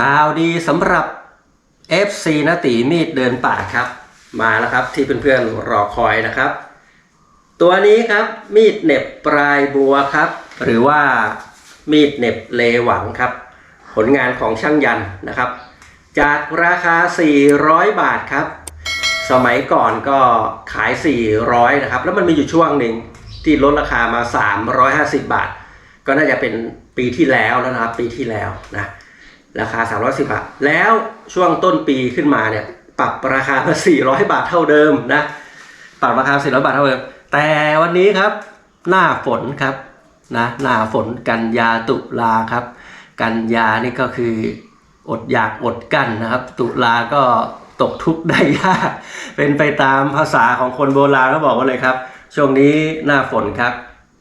ข่าวดีสำหรับ FC นาตีมีดเดินป่าครับ มาแล้วครับที่เพื่อนๆรอคอยนะครับ ตัวนี้ครับมีดเน็บปลายบัวครับ หรือว่ามีดเน็บเลหวังครับ ผลงานของช่างยันนะครับ จากราคา 400 บาทครับ สมัยก่อนก็ขาย 400นะครับ แล้วมันมีอยู่ช่วงหนึ่งที่ลดราคามา 350 บาท ก็น่าจะเป็นปีที่แล้วแล้วนะครับ ปีที่แล้วนะ ราคา 310 บาท แล้วช่วงต้นปีขึ้นมาเนี่ย ปรับราคามา400 บาทเท่าเดิมนะ ปรับราคา 400 บาทเท่าเดิม แต่วันนี้ครับ หน้าฝนครับนะหน้าฝนกันยาตุลาครับ กันยานี่ก็คืออดอยากอดกันนะครับ ตุลาก็ตกทุกข์ได้ยากเป็นไปตามภาษาของคนโบราณเขาบอกว่าเลยครับ ช่วงนี้หน้าฝนครับ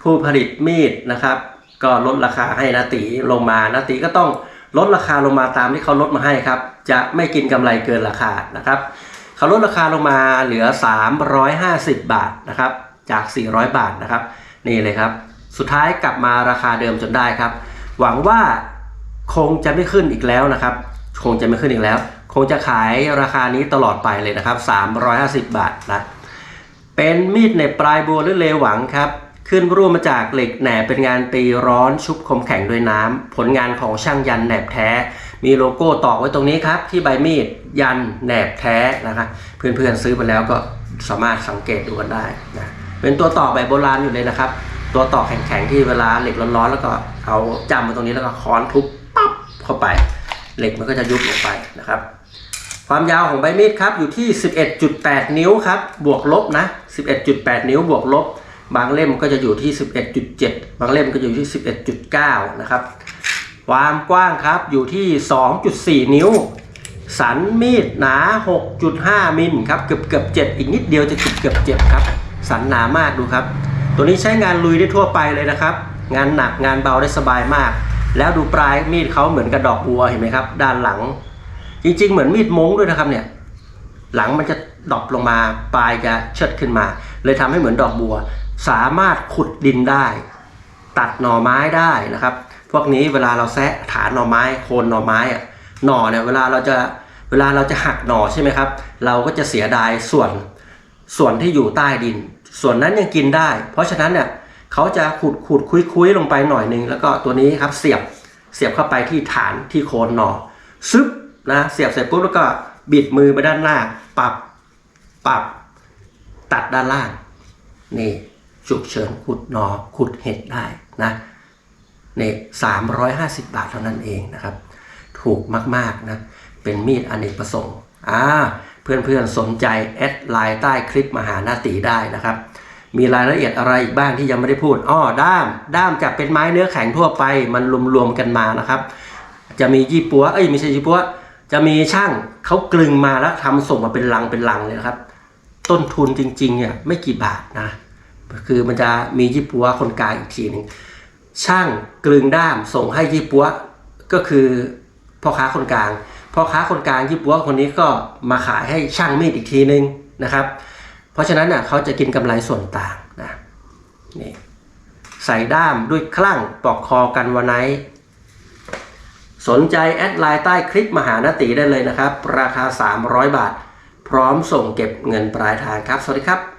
ผู้ผลิตมีดนะครับ ก็ลดราคาให้นาตีลงมานาตีก็ต้อง ลดราคาลงมาตามที่เขาลดมาให้ครับ จะไม่กินกำไรเกินราคานะครับเขาลดราคาลงมาเหลือ 350 บาทนะครับจาก 400 บาทนะครับ นี่เลยครับ สุดท้ายกลับมาราคาเดิมจนได้ครับ หวังว่าคงจะไม่ขึ้นอีกแล้วนะครับ คงจะไม่ขึ้นอีกแล้ว คงจะขายราคานี้ตลอดไปเลยนะครับ 350 บาทนะเป็นมีดเหน็บปลายบัวหรือเลหวังครับ ขึ้นรูปมาจากเหล็กแหนบเป็นงานตีร้อนชุบคมแข็งด้วยน้ำผลงานของช่างยันแหนบแท้ มีโลโก้ตอกไว้ตรงนี้ครับ ที่ใบมีดยันแหนบแท้นะครับเพื่อนๆซื้อไปแล้วก็สามารถสังเกตดูกันได้นะเป็นตัวตอกแบบโบราณอยู่เลยนะครับ ตัวตอกแข็งๆที่เวลาเหล็กร้อนๆแล้วก็เอาจำมาตรงนี้แล้วก็ค้อนทุบปั๊บเข้าไป เหล็กมันก็จะยุบลงไปนะครับความยาวของใบมีดครับอยู่ที่ 11.8 นิ้วครับ บวกลบนะ 11.8 นิ้วบวกลบ บางเล่มก็จะอยู่ที่ 11.7 บางเล่มก็อยู่ที่ 11.9 นะครับ ความกว้างครับอยู่ที่ 2.4 นิ้ว สันมีดหนา 6.5 มิลครับเกือบเกือบ7อีกนิดเดียวจะเกือบเกือบ7ครับ สันหนามากดูครับ ตัวนี้ใช้งานลุยได้ทั่วไปเลยนะครับ งานหนักงานเบาได้สบายมาก แล้วดูปลายมีดเขาเหมือนกระดอกบัวเห็นไหมครับ ด้านหลัง จริงๆ เหมือนมีดม้งด้วยนะครับเนี่ย หลังมันจะดรอปลงมาปลายจะเชิดขึ้นมา เลยทำให้เหมือนดอกบัว สามารถขุดดินได้ ตัดหน่อไม้ได้นะครับ พวกนี้เวลาเราแซะฐานหน่อไม้โคนหน่อไม้อะหน่อเนี่ยเวลาเราจะเวลาเราจะหักหน่อใช่ไหมครับ เราก็จะเสียดายส่วนส่วนที่อยู่ใต้ดิน ส่วนนั้นยังกินได้ เพราะฉะนั้นเนี่ยเขาจะขุดขุดคุยคุยลงไปหน่อยหนึ่งแล้วก็ตัวนี้ครับเสียบเสียบเข้าไปที่ฐานที่โคนหน่อซึบนะเสียบเสร็จปุ๊บแล้วก็บิดมือไปด้านหน้า ปรับปรับตัดด้านล่างนี่ ฉุกเฉินขุดหนอขุดเห็ดได้นะนี่สามร้อยห้าสิบบาทเท่านั้นเองนะครับ ถูกมากๆนะ เป็นมีดอเนกประสงค์อ่าเพื่อนๆสนใจแอดไลน์ใต้คลิปมาหาหน้าตีได้นะครับ มีรายละเอียดอะไรอีกบ้างที่ยังไม่ได้พูดอ้อด้าม ด้ามจะเป็นไม้เนื้อแข็งทั่วไปมันรวมๆกันมานะครับ จะมียี่ปัวเอ้ยไม่ใช่ยี่ปัวจะมีช่างเขากลึงมาแล้วทำส่งมาเป็นลังเป็นลังเลยนะครับ ต้นทุนจริงๆเนี่ยไม่กี่บาทนะ คือมันจะมียี่ปัวคนกลางอีกทีหนึ่งช่างกลึงด้ามส่งให้ยี่ปัวก็คือพ่อค้าคนกลางพ่อค้าคนกลางยี่ปัวคนนี้ก็มาขายให้ช่างมีดอีกทีนึงนะครับ เพราะฉะนั้นน่ะเขาจะกินกำไรส่วนต่างนะนี่ใส่ด้ามด้วยคลั่งปลอกคอกันวันไหนสนใจแอดไลน์ใต้คลิปมหานตีได้เลยนะครับ ราคา 300 บาท พร้อมส่งเก็บเงินปลายทางครับ สวัสดีครับ